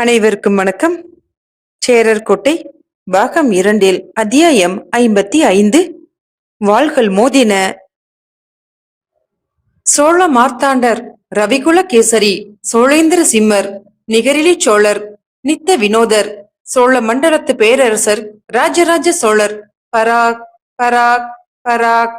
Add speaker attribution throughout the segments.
Speaker 1: அனைவருக்கும் வணக்கம். சேரர் கோட்டை பாகம் இரண்டில் அத்தியாயம் ஐம்பத்தி ஐந்து. வாள்கள் மோதின. சோழ மார்த்தாண்டர் ரவிகுல கேசரி சோழேந்திர சிம்மர் நிகரிலி சோழர் நித்த வினோதர் சோழ மண்டலத்து பேரரசர் ராஜராஜ சோழர் பராக் பராக் பராக்.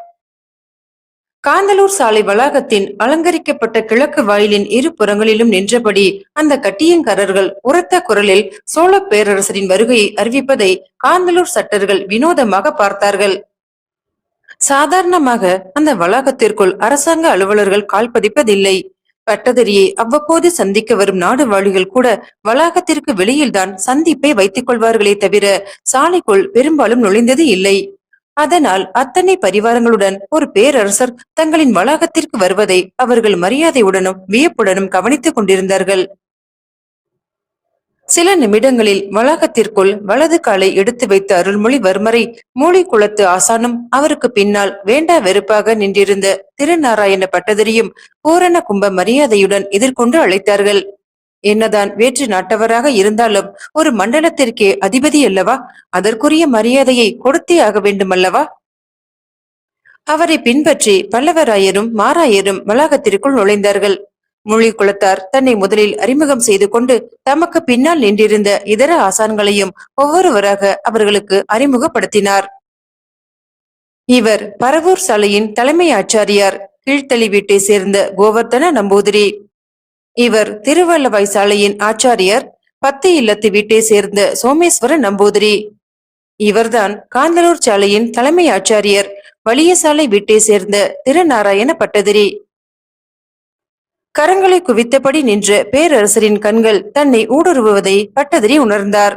Speaker 1: காந்தலூர் சாலை வளாகத்தின் அலங்கரிக்கப்பட்ட கிழக்கு வாயிலின் இரு புறங்களிலும் நின்றபடி அந்த கட்டியங்காரர்கள் உரத்த குரலில் சோழ பேரரசரின் வருகையை அறிவிப்பதை காந்தலூர் சட்டர்கள் வினோதமாக பார்த்தார்கள். சாதாரணமாக அந்த வளாகத்திற்குள் அரசாங்க அலுவலர்கள் கால் பதிப்பதில்லை. அவ்வப்போது சந்திக்க வரும் நாடுவாழிகள் கூட வளாகத்திற்கு வெளியில்தான் சந்திப்பை வைத்துக் கொள்வார்களே தவிர சாலைக்குள் பெரும்பாலும் நுழைந்தது இல்லை. அதனால் அத்தனை பரிவாரங்களுடன் ஒரு பேரரசர் தங்களின் வளாகத்திற்கு வருவதை அவர்கள் மரியாதையுடனும் வியப்புடனும் கவனித்துக் கொண்டிருந்தார்கள். சில நிமிடங்களில் வளாகத்திற்குள் வலது காலை எடுத்து வைத்த அருள்மொழிவர்மரை மூளை குளத்து ஆசானும் அவருக்கு பின்னால் வேண்டா வெறுப்பாக நின்றிருந்த திருநாராயண பட்டதிரியும் பூரண கும்ப மரியாதையுடன் எதிர்கொண்டு அழைத்தார்கள். என்னதான் வேற்று நாட்டவராக இருந்தாலும் ஒரு மண்டலத்திற்கே அதிபதி அல்லவா? அதற்குரிய மரியாதையை கொடுத்தே ஆக வேண்டுமல்லவா? அவரை பின்பற்றி பல்லவராயரும் மாராயரும் வளாகத்திற்குள் நுழைந்தார்கள். மொழி குலத்தார் தன்னை முதலில் அறிமுகம் செய்து கொண்டு தமக்கு பின்னால் நின்றிருந்த இதர ஆசான்களையும் ஒவ்வொருவராக அவர்களுக்கு அறிமுகப்படுத்தினார். இவர் பரவூர் சாலையின் தலைமை ஆச்சாரியார் கீழ்த்தளி வீட்டை சேர்ந்த கோவர்தன நம்பூதிரி. இவர் திருவல்லவாய் சாலையின் ஆச்சாரியர் பத்து இல்லத்து வீட்டை சேர்ந்த சோமேஸ்வர நம்பூதிரி. இவர்தான் காந்தலூர் சாலையின் தலைமை ஆச்சாரியர் வலியசாலை வீட்டை சேர்ந்த திருநாராயண பட்டதிரி கரங்களை குவித்தபடி நின்ற பேரரசரின் கண்கள் தன்னை ஊடுருவுவதை பட்டதிரி உணர்ந்தார்.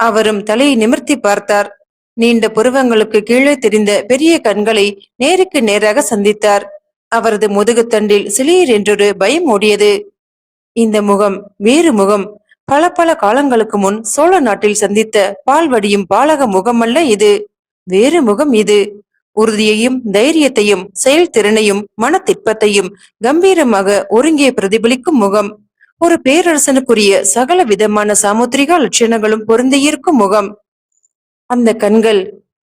Speaker 1: அவரும் தலையை நிமிர்த்தி பார்த்தார். நீண்ட புருவங்களுக்கு கீழே தெரிந்த பெரிய கண்களை நேருக்கு நேராக சந்தித்தார். அவரது முதுகுத்தண்டில் சிலீர் என்றொரு பயம் ஓடியது. இந்த முகம் வேறு முகம். பல பல காலங்களுக்கு முன் சோழ நாட்டில் சந்தித்த பால்வடியும் பாலக முகமல்ல இது. வேறு முகம் இது. உறுதியையும் தைரியத்தையும் செயல்திறனையும் மனத்திற்பத்தையும் கம்பீரமாக ஒருங்கே பிரதிபலிக்கும் முகம். ஒரு பேரரசனுக்குரிய சகல விதமான சாமுத்திரிகா லட்சணங்களும் பொருந்தியிருக்கும் முகம். அந்த கண்கள்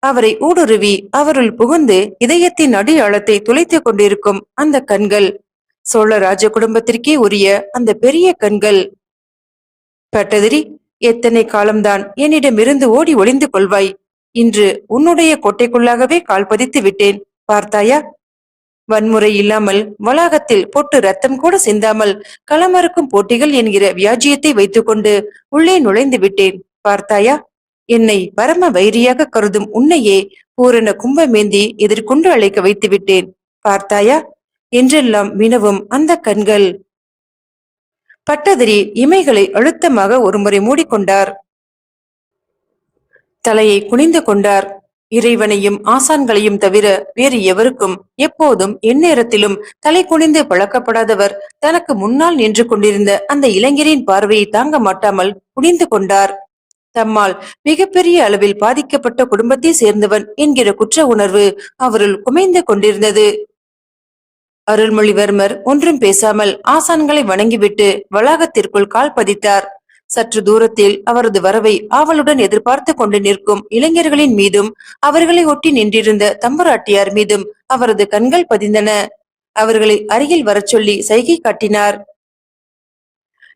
Speaker 1: அவரை ஊடுருவி அவருள் புகுந்து இதயத்தின் அடியாளத்தை துளைத்துக் கொண்டிருக்கும் அந்த கண்கள். சோழ ராஜ குடும்பத்திற்கே உரிய அந்த பெரிய கண்கள். பட்டதிரி எத்தனை காலம்தான் என்னிடமிருந்து ஓடி ஒளிந்து கொள்வாய்? இன்று உன்னுடைய கோட்டைக்குள்ளாகவே கால் பதித்து விட்டேன். பார்த்தாயா? வன்முறை இல்லாமல் வளாகத்தில் பொட்டு ரத்தம் கூட சிந்தாமல் களமறுக்கும் போட்டிகள் என்கிற வியாஜியத்தை வைத்துக்கொண்டு உள்ளே நுழைந்து விட்டேன். பார்த்தாயா? என்னை பரம வைரியாக கருதும் உன்னையே பூரண கும்பமேந்தி எதிர்கொண்டு அழைக்க வைத்து விட்டேன் பார்த்தாயா? என்றெல்லாம் வினவும் அந்த கண்கள். பட்டதிரி இமைகளை அழுத்தமாக ஒருமுறை மூடிக்கொண்டார். தலையை குனிந்து கொண்டார். இறைவனையும் ஆசான்களையும் தவிர வேறு எவருக்கும் எப்போதும் எந்நேரத்திலும் தலை குனிந்து பழக்கப்படாதவர் தனக்கு முன்னால் நின்று கொண்டிருந்த அந்த இளைஞரின் பார்வையை தாங்க மாட்டாமல் குனிந்து கொண்டார். தம்மால் மிகப்பெரிய அளவில் பாதிக்கப்பட்ட குடும்பத்தை சேர்ந்தவன் என்கிற குற்ற உணர்வு அவருள் குமைந்து கொண்டிருந்தது. அருள்மொழிவர்மர் ஒன்றும் பேசாமல் ஆசான்களை வணங்கிவிட்டு வளாகத்திற்குள் கால் பதித்தார். சற்று தூரத்தில் அவரது வரவை ஆவலுடன் எதிர்பார்த்து கொண்டு நிற்கும் இளைஞர்களின் மீதும் அவர்களை ஒட்டி நின்றிருந்த தம்பராட்டியார் மீதும் அவரது கண்கள் பதிந்தன. அவர்களை அருகில் வரச் சொல்லி சைகை காட்டினார்.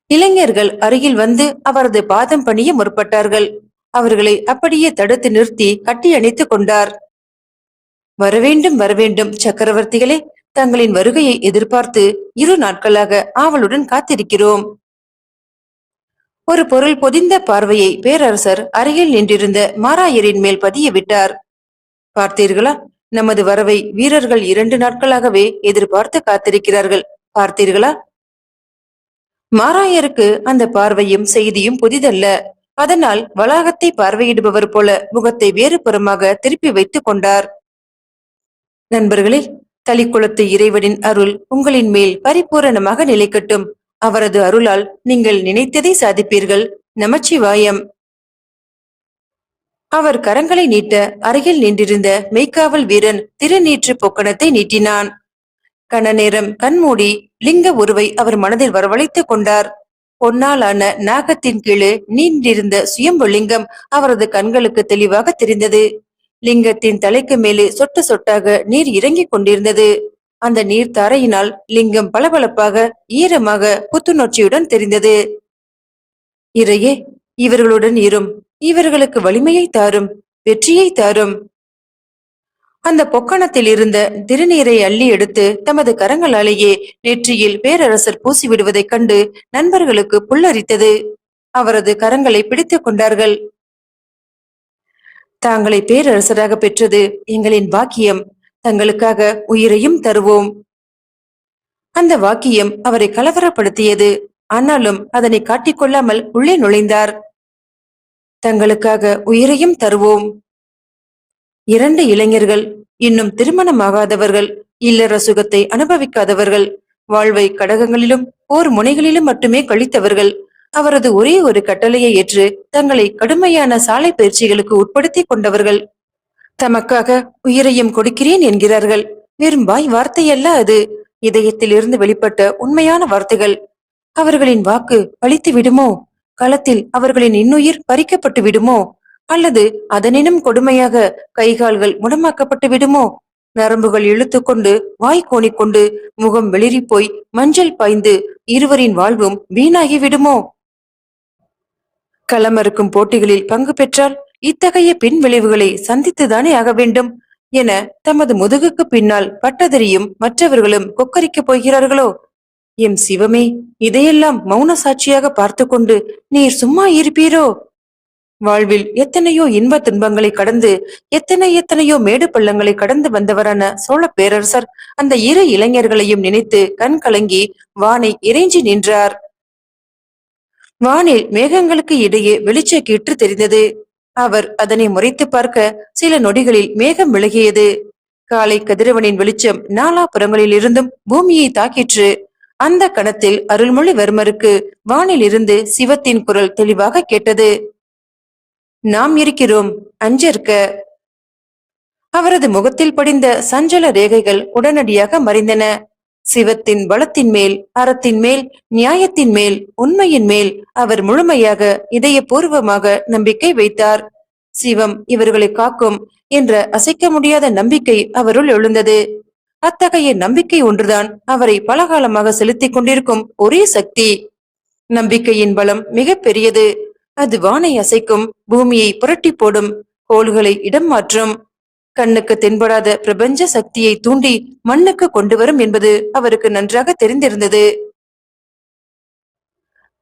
Speaker 1: இளைஞர்கள் அருகில் வந்து அவரது பாதம் பணிய முற்பட்டார்கள். அவர்களை அப்படியே தடுத்து நிறுத்தி கட்டி அணைத்துக் கொண்டார். வரவேண்டும் வரவேண்டும் சக்கரவர்த்திகளே தங்களின் வருகையை எதிர்பார்த்து இரு நாட்களாக ஆவலுடன் காத்திருக்கிறோம். ஒரு பொருள் பொதிந்த பார்வையை பேரரசர் அருகில் நின்றிருந்த மாராயரின் மேல் பதிய விட்டார். பார்த்தீர்களா? நமது வரவை வீரர்கள் இரண்டு நாட்களாகவே எதிர்பார்த்து காத்திருக்கிறார்கள். பார்த்தீர்களா? மாராயருக்கு அந்த பார்வையும் செய்தியும் புதிதல்ல. அதனால் வளாகத்தை பார்வையிடுபவர் போல முகத்தை வேறு புறமாக திருப்பி வைத்துக் கொண்டார். நண்பர்களே தளிக்குளத்து இறைவனின் அருள் உங்களின் மேல் பரிபூரணமாக நிலைக்கட்டும். அவரது அருளால் நீங்கள் நினைத்ததை சாதிப்பீர்கள். நமச்சிவாயம். அவர் கரங்களை நீட்ட அருகில் நின்றிருந்த மெய்க்காவல் வீரன் திருநீற்று பொக்கணத்தை நீட்டினான். கன நேரம் கண்மூடி லிங்க உருவை அவர் மனதில் வரவழைத்துக் கொண்டார். பொன்னாலான நாகத்தின் கீழே நீண்டிருந்த சுயம்புலிங்கம் அவரது கண்களுக்கு தெளிவாக தெரிந்தது. லிங்கத்தின் தலைக்கு மேலே சொட்டு சொட்டாக நீர் இறங்கிக் கொண்டிருந்தது. அந்த நீர் தரையினால் லிங்கம் பளபளப்பாக ஈரமாக புத்துணர்ச்சியுடன் தெரிந்தது. இறையே இவர்களுடன் இரும் இவர்களுக்கு வலிமையை தாரும் வெற்றியை தாரும் அந்த பொக்கணத்தில் இருந்த திருநீரை அள்ளி எடுத்து தமது கரங்களாலேயே நெற்றியில் பேரரசர் பூசி விடுவதைக் கண்டு நண்பர்களுக்கு புல்லரித்தது. அவரது கரங்களை பிடித்துக் கொண்டார்கள். தாங்களை பேரரசராக பெற்றது எங்களின் வாக்கியம் தங்களுக்காக உயிரையும் தருவோம். அந்த வாக்கியம் அவரை கலவரப்படுத்தியது. ஆனாலும் அதனை காட்டிக்கொள்ளாமல் உள்ளே நுழைந்தார். தங்களுக்காக உயிரையும் தருவோம். இரண்டு இளைஞர்கள் இன்னும் திருமணமாகாதவர்கள் இல்லற சுகத்தை அனுபவிக்காதவர்கள் வாழ்வை கடகங்களிலும் போர் முனைகளிலும் மட்டுமே கழித்தவர்கள். அவரது ஒரே ஒரு கட்டளையை ஏற்று தங்களை கடுமையான சாலை பயிற்சிகளுக்கு உட்படுத்தி கொண்டவர்கள். தமக்காக உயிரையும் கொடுக்கிறேன் என்கிறார்கள். வெறும் வாய் வார்த்தையல்ல அது. இதயத்தில் இருந்து வெளிப்பட்ட உண்மையான வார்த்தைகள். அவர்களின் வாக்கு பழித்து விடுமோ களத்தில் அவர்களின் இன்னுயிர் பறிக்கப்பட்டு விடுமோ அல்லது அதனினும் கொடுமையாக கைகால்கள் முடமாக்கப்பட்டு விடுமோ? நரம்புகள் இழுத்துக்கொண்டு வாய் கோணிக்கொண்டு முகம் வெளிரி போய் மஞ்சள் பாய்ந்து இருவரின் வாழ்வும் வீணாகி விடுமோ? களமறுக்கும் போட்டிகளில் பங்கு பெற்றால் இத்தகைய பின் விளைவுகளை சந்தித்துதானே ஆக வேண்டும் என தமது முதுகுக்கு பின்னால் பட்டதறியும் மற்றவர்களும் கொக்கரிக்கப் போகிறார்களோ? எம் சிவமே இதையெல்லாம் மௌன சாட்சியாக பார்த்து கொண்டு நீர் சும்மா இருப்பீரோ? வாழ்வில் எத்தனையோ இன்ப துன்பங்களை கடந்து எத்தனை எத்தனையோ மேடு பள்ளங்களை கடந்து வந்தவரான சோழ பேரரசர் அந்த இரு இளைஞர்களையும் நினைத்து கண் கலங்கி வானை இறைஞ்சி நின்றார். வானில் மேகங்களுக்கு இடையே வெளிச்ச கீற்று தெரிந்தது. அவர் அதனை முறைத்து பார்க்க சில நொடிகளில் மேகம் விலகியது. காலை கதிரவனின் வெளிச்சம் நாலாபுறங்களில் இருந்தும் பூமியை தாக்கிற்று. அந்த கணத்தில் அருள்மொழிவர்மருக்கு வானில் இருந்து சிவத்தின் குரல் தெளிவாக கேட்டது. நாம் இருக்கிறோம் அஞ்சற்க. அவரது முகத்தில் படிந்த சஞ்சல ரேகைகள் உடனடியாக மறைந்தன. சிவத்தின் பலத்தின் மேல் அறத்தின் மேல் நியாயத்தின் மேல் உண்மையின் மேல் அவர் முழுமையாக இதயபூர்வமாக நம்பிக்கை வைத்தார். சிவம் இவர்களை காக்கும் என்ற அசைக்க முடியாத நம்பிக்கை அவருள் எழுந்தது. அத்தகைய நம்பிக்கை ஒன்றுதான் அவரை பலகாலமாக செலுத்திக் கொண்டிருக்கும் ஒரே சக்தி. நம்பிக்கையின் பலம் மிக பெரியது. அது வானை அசைக்கும் பூமியை புரட்டி போடும் கோள்களை இடம் மாற்றும். கண்ணுக்கு தென்படாத பிரபஞ்ச சக்தியை தூண்டி மண்ணுக்கு கொண்டு வரும் என்பது அவருக்கு நன்றாக தெரிந்திருந்தது.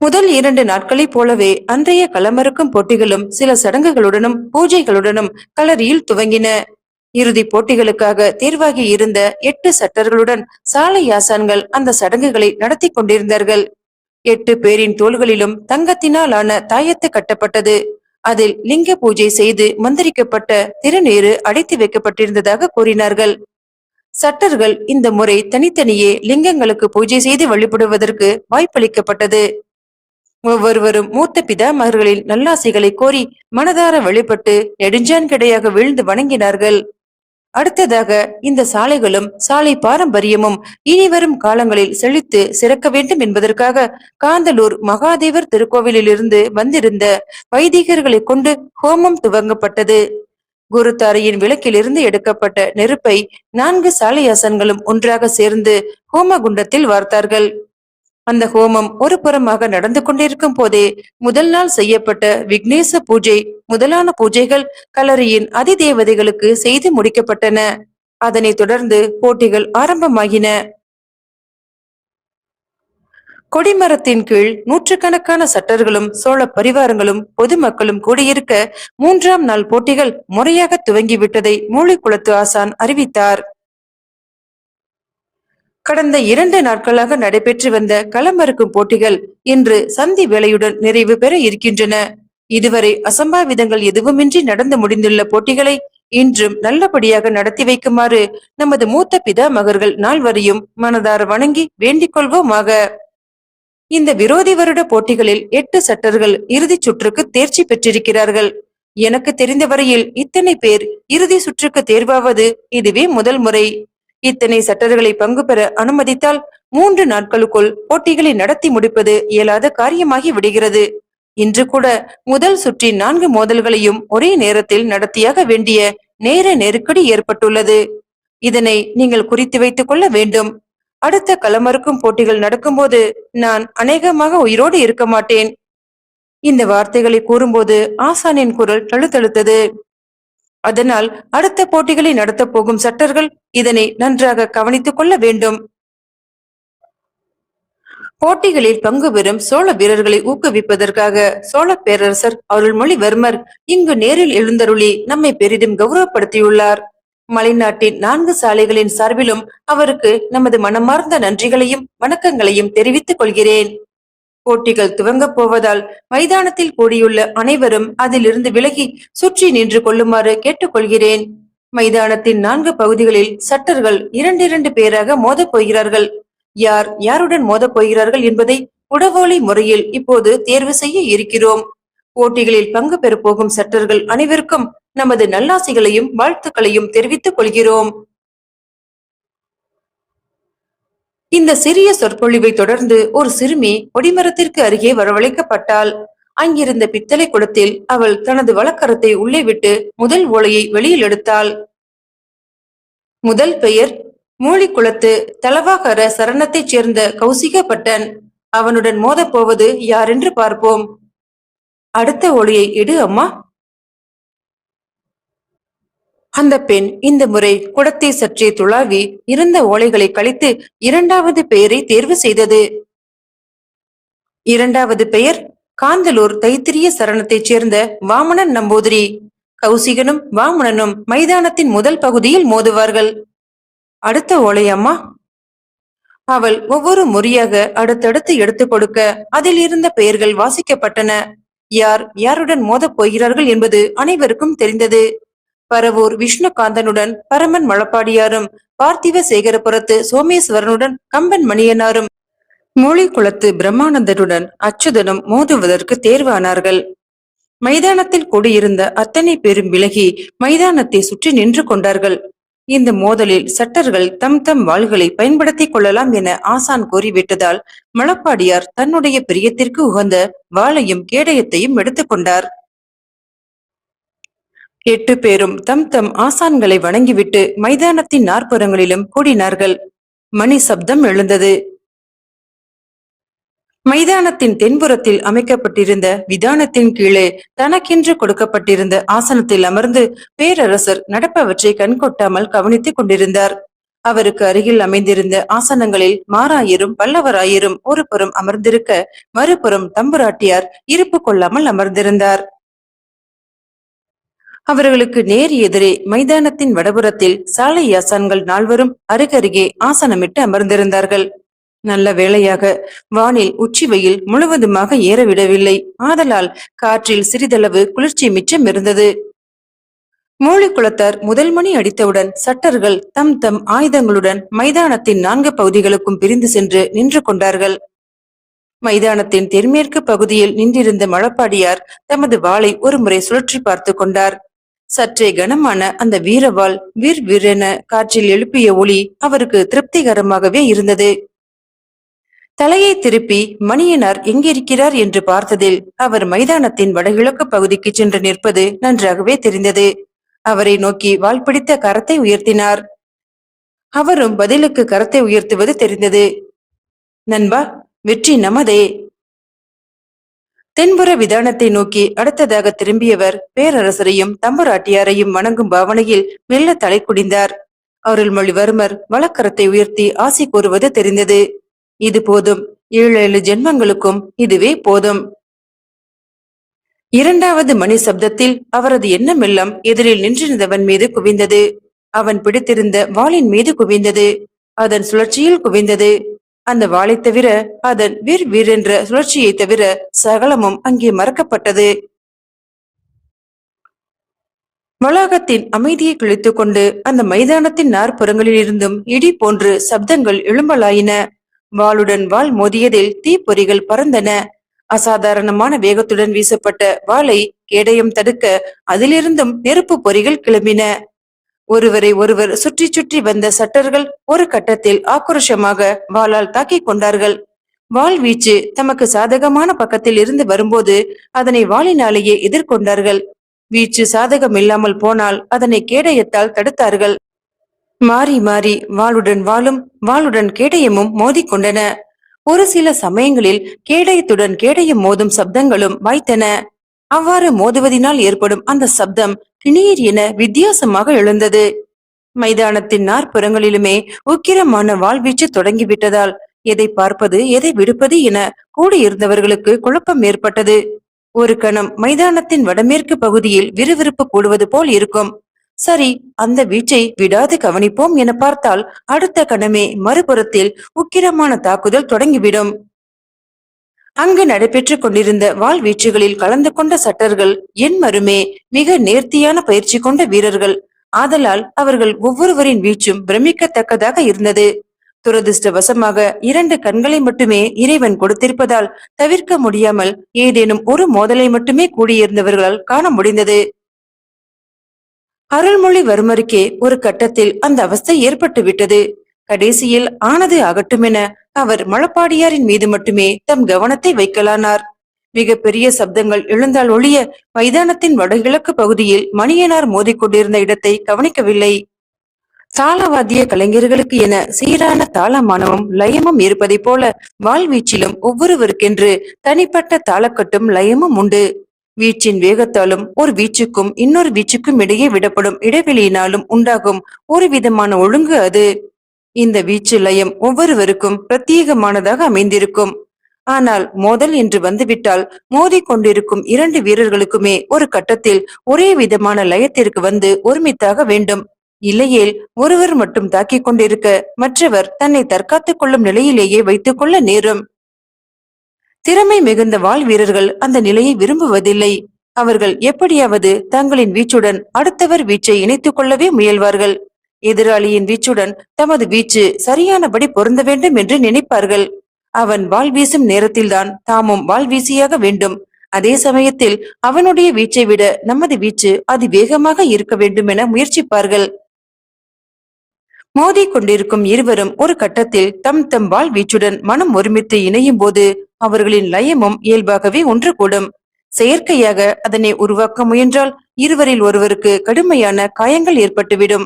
Speaker 1: முதல் இரண்டு நாட்களைப் போலவே அன்றைய களமறுக்கும் போட்டிகளும் சில சடங்குகளுடனும் பூஜைகளுடனும் களரியில் துவங்கின. இறுதி போட்டிகளுக்காக தேர்வாகி இருந்த எட்டு சட்டர்களுடன் சாலை யாசான்கள் அந்த சடங்குகளை நடத்தி கொண்டிருந்தார்கள். எட்டு பேரின் தோள்களிலும் தங்கத்தினால் ஆன தாயத்து கட்டப்பட்டது. அதில் லிங்க பூஜை செய்து மந்திரிக்கப்பட்ட திருநீரு அடைத்து வைக்கப்பட்டிருந்ததாக கூறினார்கள். சட்டர்கள் இந்த முறை தனித்தனியே லிங்கங்களுக்கு பூஜை செய்து வழிபடுவதற்கு வாய்ப்பளிக்கப்பட்டது. ஒவ்வொருவரும் மூத்த பிதாமகர்களின் நல்லாசைகளை கோரி மனதார வழிபட்டு நெடுஞ்சான் கிடையாக வீழ்ந்து வணங்கினார்கள். அடுத்ததாக இந்த சாலைகளும் சாலை பாரம்பரியமும் இனிவரும் காலங்களில் செழித்து சிறக்க வேண்டும் என்பதற்காக காந்தலூர் மகாதேவர் திருக்கோவிலிலிருந்து வந்திருந்த வைதிகர்களை கொண்டு ஹோமம் துவங்கப்பட்டது. குருத்தாரையின் விளக்கிலிருந்து எடுக்கப்பட்ட நெருப்பை நான்கு சாலையாசன்களும் ஒன்றாக சேர்ந்து ஹோமகுண்டத்தில் வார்த்தார்கள். அந்த ஹோமம் ஒரு புறமாக நடந்து கொண்டிருக்கும் போதே முதல் நாள் செய்யப்பட்ட விக்னேச பூஜை முதலான பூஜைகள் கலரியின் அதிதேவதைகளுக்கு செய்து முடிக்கப்பட்டன. அதனை தொடர்ந்து போட்டிகள் ஆரம்பமாகின. கொடிமரத்தின் கீழ் நூற்றுக்கணக்கான சட்டர்களும் சோழ பரிவாரங்களும் பொதுமக்களும் கூடியிருக்க மூன்றாம் நாள் போட்டிகள் முறையாக துவங்கிவிட்டதை மூளைக்குளத்து ஆசான் அறிவித்தார். கடந்த இரண்டு நாட்களாக நடைபெற்று வந்த களமறுக்கும் போட்டிகள் இன்று சந்தி வேலையுடன் நிறைவு பெற இருக்கின்றன. இதுவரை அசம்பாவிதங்கள் எதுவுமின்றி நடந்து முடிந்துள்ள போட்டிகளை இன்றும் நல்லபடியாக நடத்தி வைக்குமாறு நமது மூத்த பிதாமகர்கள் நால்வரையும் மனதார வணங்கி வேண்டிக் கொள்வோமாக. இந்த விரோதி வருட போட்டிகளில் எட்டு சட்டர்கள் இறுதிச் சுற்றுக்கு தேர்ச்சி பெற்றிருக்கிறார்கள். எனக்கு தெரிந்த வரையில் இத்தனை பேர் இறுதி சுற்றுக்கு தேர்வாவது இதுவே முதல் முறை. இத்தனை சட்டர்களை பங்கு பெற அனுமதித்தால் மூன்று நாட்களுக்குள் போட்டிகளை நடத்தி முடிப்பது இயலாத காரியமாகி விடுகிறது. இன்று கூட முதல் சுற்றின் நான்கு மோதல்களையும் ஒரே நேரத்தில் நடத்தியாக வேண்டிய நேர நெருக்கடி ஏற்பட்டுள்ளது. இதனை நீங்கள் குறித்து வைத்துக் கொள்ள வேண்டும். அடுத்த களமறுக்கும் போட்டிகள் நடக்கும்போது நான் அநேகமாக உயிரோடு இருக்க மாட்டேன். இந்த வார்த்தைகளை கூறும்போது ஆசானின் குரல் தழுத்தழுத்தது. அதனால் அடுத்த போட்டிகளை நடத்தப் போகும் சட்டர்கள் இதனை நன்றாக கவனித்துக் கொள்ள வேண்டும். போட்டிகளில் பங்கு பெறும் சோழ வீரர்களை ஊக்குவிப்பதற்காக சோழ பேரரசர் அருள்மொழிவர்மர் இங்கு நேரில் எழுந்தருளி நம்மை பெரிதும் கௌரவப்படுத்தியுள்ளார். மலைநாட்டின் நான்கு சாலைகளின் சார்பிலும் அவருக்கு நமது மனமார்ந்த நன்றிகளையும் வணக்கங்களையும் தெரிவித்துக் கொள்கிறேன். போட்டிகள் துவங்கப் போவதால் மைதானத்தில் கூடியுள்ள அனைவரும் அதிலிருந்து விலகி சுற்றி நின்று கொள்ளுமாறு கேட்டுக்கொள்கிறேன். மைதானத்தின் நான்கு பகுதிகளில் சட்டர்கள் இரண்டிரண்டு பேராக மோதப் போகிறார்கள். யார் யாருடன் மோதப் போகிறார்கள் என்பதை உடவோலை முறையில் இப்போது தேர்வு செய்ய இருக்கிறோம். போட்டிகளில் பங்கு பெறப் போகும் சட்டர்கள் அனைவருக்கும் நமது நல்லாசிகளையும் வாழ்த்துக்களையும் தெரிவித்துக் கொள்கிறோம். இந்த சிறிய சொற்பொழிவை தொடர்ந்து ஒரு சிறுமி கொடிமரத்திற்கு அருகே வரவழைக்கப்பட்டாள். அங்கிருந்த பித்தளை குடத்தில் அவள் தனது வழக்கரத்தை உள்ளே விட்டு முதல் ஓலையை வெளியில் எடுத்தாள். முதல் பெயர் மூலிக்குளத்து தலவாகர சரணத்தைச் சேர்ந்த கௌசிக பட்டன் அவனுடன் மோதப் போவது யாரென்று பார்ப்போம். அடுத்த ஒளியை எடு அம்மா. அந்த பெண் இந்த முறை குடத்தை சற்றே துளாவி இருந்த ஓலைகளை கழித்து இரண்டாவது பெயரை தேர்வு செய்தது. இரண்டாவது பெயர் காந்தலூர் தைத்திரிய சரணத்தைச் சேர்ந்த வாமனன் நம்பூதிரி. கௌசிகனும் வாமனனும் மைதானத்தின் முதல் பகுதியில் மோதுவார்கள். அடுத்த ஓலை அம்மா. அவள் ஒவ்வொரு முறையாக அடுத்தடுத்து எடுத்துக் கொடுக்க அதில் இருந்த பெயர்கள் வாசிக்கப்பட்டன. யார் யாருடன் மோதப் போகிறார்கள் என்பது அனைவருக்கும் தெரிந்தது. பரவூர் விஷ்ணுகாந்தனுடன் பரமன் மழப்பாடியாரும் பார்த்திவ சேகரபுரத்து சோமேஸ்வரனுடன் கம்பன் மணியனாரும். மூலிக்குளத்து பிரம்மானந்தனுடன் அச்சுதனும் மோதுவதற்கு தேர்வானார்கள். மைதானத்தில் கூடியிருந்த அத்தனை பேரும் விலகி மைதானத்தை சுற்றி நின்று கொண்டார்கள். இந்த மோதலில் சட்டர்கள் தம் தம் வாள்களை பயன்படுத்திக் கொள்ளலாம் என ஆசான் கூறிவிட்டதால் மழப்பாடியார் தன்னுடைய பிரியத்திற்கு உகந்த வாளையும் கேடயத்தையும் எடுத்துக்கொண்டார் எட்டு பேரும் தம் தம் ஆசான்களை வணங்கிவிட்டு மைதானத்தின் நாற்புறங்களிலும் கூடினார்கள். மணி சப்தம் எழுந்தது. மைதானத்தின் தென்புறத்தில் அமைக்கப்பட்டிருந்த விதானத்தின் கீழே தனக்கென்று கொடுக்கப்பட்டிருந்த ஆசனத்தில் அமர்ந்து பேரரசர் நடப்பவற்றை கண்கொட்டாமல் கவனித்துக் கொண்டிருந்தார். அவருக்கு அருகில் அமைந்திருந்த ஆசனங்களில் மாராயரும் பல்லவராயரும் ஒரு புறம் அமர்ந்திருக்க மறுபுறம் தம்புராட்டியார் இருப்பு கொள்ளாமல் அமர்ந்திருந்தார். அவர்களுக்கு நேர் எதிரே மைதானத்தின் வடபுறத்தில் சாலை யாசான்கள் நால்வரும் அருகருகே ஆசனமிட்டு அமர்ந்திருந்தார்கள். நல்ல வேளையாக வானில் உச்சி வெயில் முழுவதுமாக ஏறவிடவில்லை. ஆதலால் காற்றில் சிறிதளவு குளிர்ச்சி மிச்சம் இருந்தது. மூளைக்குளத்தார் முதல் மணி அடித்தவுடன் சட்டர்கள் தம் தம் ஆயுதங்களுடன் மைதானத்தின் நான்கு பகுதிகளுக்கும் பிரிந்து சென்று நின்று கொண்டார்கள். மைதானத்தின் தென்மேற்கு பகுதியில் நின்றிருந்த மழப்பாடியார் தமது வாளை ஒருமுறை சுழற்றி பார்த்து கொண்டார். சற்றே கனமான அந்த வீரவால் வீர் வீரென காற்றில் எழுப்பிய ஒளி அவருக்கு திருப்திகரமாகவே இருந்தது. தலையை திருப்பி மணியனார் எங்கிருக்கிறார் என்று பார்த்ததில் அவர் மைதானத்தின் வடகிழக்கு பகுதிக்கு சென்று நிற்பது நன்றாகவே தெரிந்தது. அவரை நோக்கி வாள் பிடித்த கரத்தை உயர்த்தினார். அவரும் பதிலுக்கு கரத்தை உயர்த்துவது தெரிந்தது. நண்பா வெற்றி நமதே. தென்புற விதானத்தை நோக்கி அடுத்ததாக திரும்பியவர் பேரரசரையும் தம்புராட்டியாரையும் வணங்கும் பாவனையில் மெல்ல தலை குடிந்தார் அருள்மொழிவர்மர் வழக்கரத்தை உயர்த்தி ஆசி கூறுவது தெரிந்தது. இது போதும். ஏழு ஏழு ஜென்மங்களுக்கும் இதுவே போதும். இரண்டாவது மணி சப்தத்தில் அவரது எண்ணமெல்லாம் எதிரில் நின்றிருந்தவன் மீது குவிந்தது. அவன் பிடித்திருந்த வாளின் மீது குவிந்தது. அதன் சுழற்சியில் குவிந்தது. அந்த வாளை தவிர அதன் வீர் வீரென்ற சுழற்சியை தவிர சகலமும் அங்கே மறக்கப்பட்டது. வளாகத்தின் அமைதியை கிழித்துக் கொண்டு அந்த மைதானத்தின் நாற்புறங்களில் இருந்தும் இடி போன்று சப்தங்கள் எழும்பலாயின. வாளுடன் வாள் மோதியதில் தீப்பொறிகள் பறந்தன. அசாதாரணமான வேகத்துடன் வீசப்பட்ட வாளை கேடயம் தடுக்க அதிலிருந்தும் நெருப்பு பொறிகள் கிளம்பின. ஒருவரை ஒருவர் சுற்றி சுற்றி வந்த சட்டர்கள் ஒரு கட்டத்தில் ஆக்ரோஷமாக வாளால் தாக்கிக் கொண்டார்கள். வாள் வீச்சு தமக்கு சாதகமான பக்கத்தில் இருந்து வரும்போது அதனை வாளினாலேயே எதிர்கொண்டார்கள். வீச்சு சாதகம் இல்லாமல் போனால் அதனை கேடயத்தால் தடுத்தார்கள். மாறி மாறி வாளுடன் வாளும் வாளுடன் கேடயமும் மோதிக்கொண்டன ஒரு சில சமயங்களில் கேடயத்துடன் கேடயம் மோதும் சப்தங்களும் வாய்த்தன. அவ்வாறு மோதுவதினால் ஏற்படும் அந்த சப்தம் கிணீர் என வித்தியாசமாக எழுந்தது. மைதானத்தின் நாற்புறங்களிலுமே உக்கிரமான வாழ்வீச்சு தொடங்கிவிட்டதால் எதை பார்ப்பது எதை விடுப்பது என கூடியிருந்தவர்களுக்கு குழப்பம் ஏற்பட்டது. ஒரு கணம் மைதானத்தின் வடமேற்கு பகுதியில் விறுவிறுப்பு கூடுவது போல் இருக்கும். சரி அந்த வீச்சை விடாது கவனிப்போம் என பார்த்தால் அடுத்த கணமே மறுபுறத்தில் உக்கிரமான தாக்குதல் தொடங்கிவிடும். அங்கு நடைபெற்றுக் கொண்டிருந்த வாள் வீச்சுகளில் கலந்து கொண்ட சட்டர்கள் என் மருமே மிக நேர்த்தியான பயிற்சி கொண்ட வீரர்கள். ஆதலால் அவர்கள் ஒவ்வொருவரின் வீச்சும் பிரமிக்கத்தக்கதாக இருந்தது. துரதிருஷ்டவசமாக இரண்டு கண்களை மட்டுமே இறைவன் கொடுத்திருப்பதால் தவிர்க்க முடியாமல் ஏதேனும் ஒரு மோதலை மட்டுமே கூடியிருந்தவர்களால் காண முடிந்தது. அருள்மொழிவர்மருக்கே ஒரு கட்டத்தில் அந்த அவஸ்தை ஏற்பட்டு விட்டது கடைசியில் ஆனது ஆகட்டுமென அவர் மழப்பாடியாரின் மீது மட்டுமே தம் கவனத்தை வைக்கலானார். மிக பெரிய சப்தங்கள் எழுந்தால் ஒழிய மைதானத்தின் வடகிழக்கு பகுதியில் மணியனார் மோதிக்கொண்டிருந்த இடத்தை கவனிக்கவில்லை. தாளவாத்திய கலைஞர்களுக்கு என சீரான தாளமானமும் லயமும் இருப்பதைப் போல வாழ்வீச்சிலும் ஒவ்வொருவருக்கென்று தனிப்பட்ட தாளக்கட்டும் லயமும் உண்டு. வீச்சின் வேகத்தாலும் ஒரு வீச்சுக்கும் இன்னொரு வீச்சுக்கும் இடையே விடப்படும் இடைவெளியினாலும் உண்டாகும் ஒரு விதமான ஒழுங்கு அது. இந்த வீச்சு லயம் ஒவ்வொருவருக்கும் பிரத்யேகமானதாக அமைந்திருக்கும். ஆனால் மோதல் என்று வந்துவிட்டால் மோதி கொண்டிருக்கும் இரண்டு வீரர்களுக்குமே ஒரு கட்டத்தில் ஒரே விதமான லயத்திற்கு வந்து ஒருமித்தாக வேண்டும். இல்லையேல் ஒருவர் மட்டும் தாக்கிக் கொண்டிருக்க மற்றவர் தன்னை தற்காத்துக் கொள்ளும் நிலையிலேயே வைத்துக் கொள்ள நேரும். திறமை மிகுந்த வாழ் வீரர்கள் அந்த நிலையை விரும்புவதில்லை. அவர்கள் எப்படியாவது தங்களின் வீச்சுடன் அடுத்தவர் வீச்சை இணைத்துக் கொள்ளவே முயல்வார்கள். எதிராளியின் வீச்சுடன் தமது வீச்சு சரியானபடி பொருந்த வேண்டும் என்று நினைப்பார்கள். அவன் வாள் வீசும் நேரத்தில்தான் தாமும் வாள் வீசியாக வேண்டும். அதே சமயத்தில் அவனுடைய வீச்சை விட நமது வீச்சு அதிவேகமாக இருக்க வேண்டும் என முயற்சிப்பார்கள். மோதி கொண்டிருக்கும் இருவரும் ஒரு கட்டத்தில் தம் தம் வாழ் வீச்சுடன் மனம் ஒருமித்து இணையும் போது அவர்களின் லயமும் இயல்பாகவே ஒன்று கூடும் செயற்கையாக அதனை உருவாக்க முயன்றால் இருவரில் ஒருவருக்கு கடுமையான காயங்கள் ஏற்பட்டுவிடும்.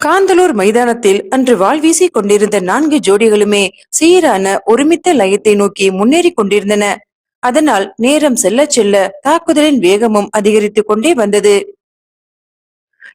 Speaker 1: காந்தலூர் மைதானத்தில் அன்று வாழ்வீசி கொண்டிருந்த நான்கு ஜோடிகளுமே சீரான ஒருமித்த லயத்தை நோக்கி முன்னேறி கொண்டிருந்தன. அதனால் நேரம் செல்ல செல்ல தாக்குதலின் வேகமும் அதிகரித்துக் கொண்டே வந்தது.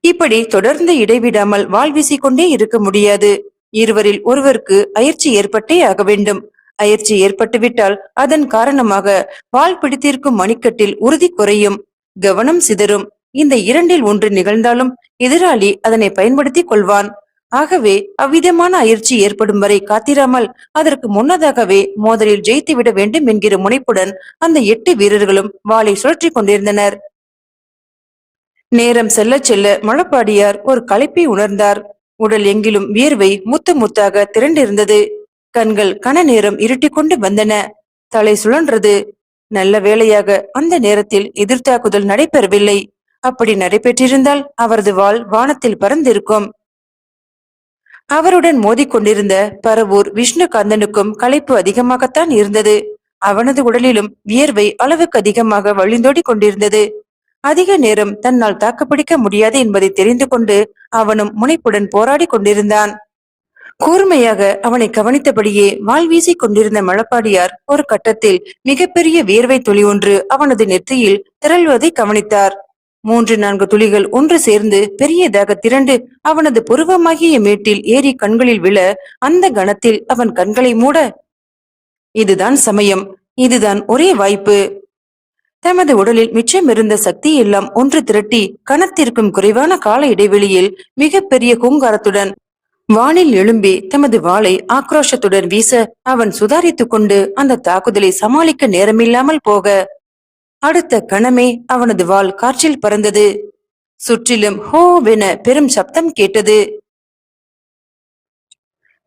Speaker 1: இப்படி தொடர்ந்து இடைவிடாமல் வாழ் வீசிக்கொண்டே இருக்க முடியாது. இருவரில் ஒருவருக்கு அயற்சி ஏற்பட்டே ஆக வேண்டும். அயற்சி ஏற்பட்டுவிட்டால் அதன் காரணமாக வாழ் பிடித்திருக்கும் மணிக்கட்டில் உறுதி குறையும். கவனம் சிதறும். இந்த இரண்டில் ஒன்று நிகழ்ந்தாலும் எதிராளி அதனை பயன்படுத்திக் கொள்வான். ஆகவே அவ்விதமான அயற்சி ஏற்படும் வரை காத்திராமல் அதற்கு முன்னதாகவே மோதலில் ஜெயித்துவிட வேண்டும் என்கிற முனைப்புடன் அந்த எட்டு வீரர்களும் வாளை சுழற்றிக் கொண்டிருந்தனர். நேரம் செல்ல செல்ல மழப்பாடியார் ஒரு களைப்பை உணர்ந்தார். உடல் எங்கிலும் வியர்வை முத்து முத்தாக திரண்டிருந்தது. கண்கள் கன நேரம் இருட்டிக்கொண்டு வந்தன. தலை சுழன்றது. நல்ல வேளையாக அந்த நேரத்தில் எதிர்த்தாக்குதல் நடைபெறவில்லை. அப்படி நடைபெற்றிருந்தால் அவரது வாள் வானத்தில் பறந்திருக்கும். அவருடன் மோதிக்கொண்டிருந்த பரவூர் விஷ்ணுகாந்தனுக்கும் களைப்பு அதிகமாகத்தான் இருந்தது. அவனது உடலிலும் வியர்வை அளவுக்கு அதிகமாக வழிந்தோடி கொண்டிருந்தது. அதிக நேரம் தன்னால் தாக்குப்பிடிக்க முடியாது என்பதை தெரிந்து கொண்டு அவனும் முனைப்புடன் போராடி கொண்டிருந்தான். கூர்மையாக அவனை கவனித்தபடியே வாழ் வீசிக் கொண்டிருந்த மழப்பாடியார் ஒரு கட்டத்தில் மிகப்பெரிய வியர்வை துளி ஒன்று அவனது நெற்றியில் திரள்வதை கவனித்தார். மூன்று நான்கு துளிகள் ஒன்று சேர்ந்து பெரியதாக திரண்டு அவனது புருவமாகிய மேட்டில் ஏறி கண்களில் விழ அந்த கணத்தில் அவன் கண்களை மூட. இதுதான் சமயம். இதுதான் ஒரே வாய்ப்பு. தமது உடலில் மிச்சமிருந்த சக்தி எல்லாம் ஒன்று திரட்டி கணத்திற்கும் குறைவான கால இடைவெளியில் மிக பெரிய கூங்காரத்துடன் வானில் எழும்பி தமது வாளை ஆக்ரோஷத்துடன் வீச அவன் சுதாரித்துக் கொண்டு அந்த தாக்குதலை சமாளிக்க நேரமில்லாமல் போக. அடுத்த கணமே அவனது வாள் காற்றில் பறந்தது. சுற்றிலும் ஹோவென பெரும் சப்தம் கேட்டது.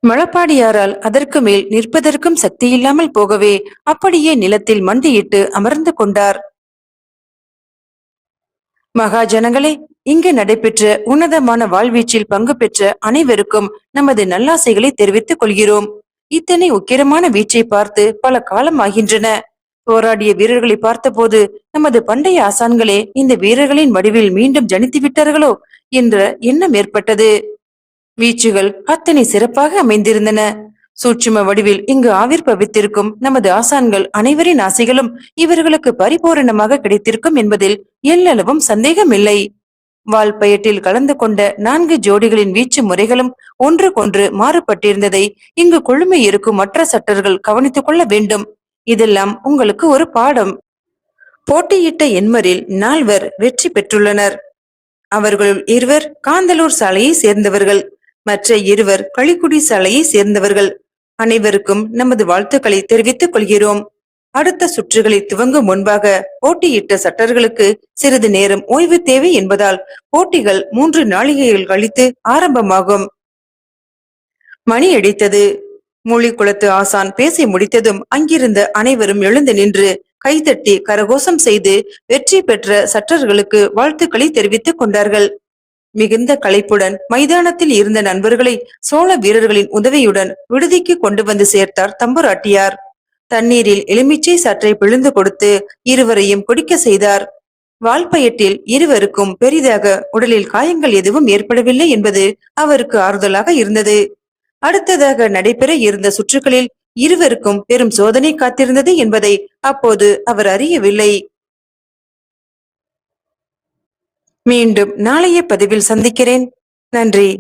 Speaker 1: மழப்பாடியாரால் அதற்கு மேல் நிற்பதற்கும் சக்தியில்லாமல் போகவே அப்படியே நிலத்தில் மண்டியிட்டு அமர்ந்து கொண்டார். மகாஜனங்களே இங்கு நடைபெற்ற உன்னதமான வாழ்வீச்சில் பங்கு பெற்ற அனைவருக்கும் நமது நல்லாசைகளை தெரிவித்துக் கொள்கிறோம். இத்தனை உக்கிரமான வீச்சை பார்த்து பல காலம் ஆகின்றன. போராடிய வீரர்களை பார்த்தபோது நமது பண்டைய ஆசான்களே இந்த வீரர்களின் வடிவில் மீண்டும் ஜனித்து விட்டார்களோ? என்ற எண்ணம் ஏற்பட்டது. வீச்சுகள் அத்தனை சிறப்பாக அமைந்திருந்தன. சூட்சும வடிவில் இங்கு ஆவிர்பவித்திருக்கும் நமது ஆசான்கள் அனைவரின் ஆசைகளும் இவர்களுக்கு பரிபூரணமாக கிடைத்திருக்கும் என்பதில் எல்லளவும் சந்தேகமில்லை. வால்பயட்டில் கலந்து கொண்ட நான்கு ஜோடிகளின் வீச்சு முறைகளும் ஒன்றுக்கொன்று மாறுபட்டிருந்ததை இங்கு கொழுமை இருக்கும் மற்ற சட்டர்கள் கவனித்துக் கொள்ள வேண்டும். இதெல்லாம் உங்களுக்கு ஒரு பாடம். போட்டியிட்ட எண்மரில் நால்வர் வெற்றி பெற்றுள்ளனர். அவர்களுள் இருவர் காந்தலூர் சாலையை சேர்ந்தவர்கள் மற்ற இருவர் களிக்குடி சாலையை சேர்ந்தவர்கள். அனைவருக்கும் நமது வாழ்த்துக்களை தெரிவித்துக் கொள்கிறோம். அடுத்த சுற்றுகளை துவங்கும் முன்பாக போட்டியிட்ட சட்டர்களுக்கு சிறிது நேரம் ஓய்வு தேவை என்பதால் போட்டிகள் மூன்று நாளிகைகள் கழித்து ஆரம்பமாகும். மணி அடித்தது. மூலிக்குளத்து ஆசான் பேசி முடித்ததும் அங்கிருந்த அனைவரும் எழுந்து நின்று கைதட்டி கரகோஷம் செய்து வெற்றி பெற்ற சற்றர்களுக்கு வாழ்த்துக்களை தெரிவித்துக் கொண்டார்கள். மிகுந்த களைப்புடன் மைதானத்தில் இருந்த நண்பர்களை சோழ வீரர்களின் உதவியுடன் விடுதிக்கு கொண்டு வந்து சேர்த்தார் தம்புராட்டியார். தண்ணீரில் எலுமிச்சை சற்றை பிழிந்து கொடுத்து இருவரையும் குடிக்க செய்தார். வால்பயட்டில் இருவருக்கும் பெரிதாக உடலில் காயங்கள் எதுவும் ஏற்படவில்லை என்பது அவருக்கு ஆறுதலாக இருந்தது. அடுத்ததாக நடைபெற இருந்த சுற்றுகளில் இருவருக்கும் பெரும் சோதனை காத்திருந்தது என்பதை அப்போது அவர் அறியவில்லை. மீண்டும் நாளைய பதிவில் சந்திக்கிறேன். நன்றி.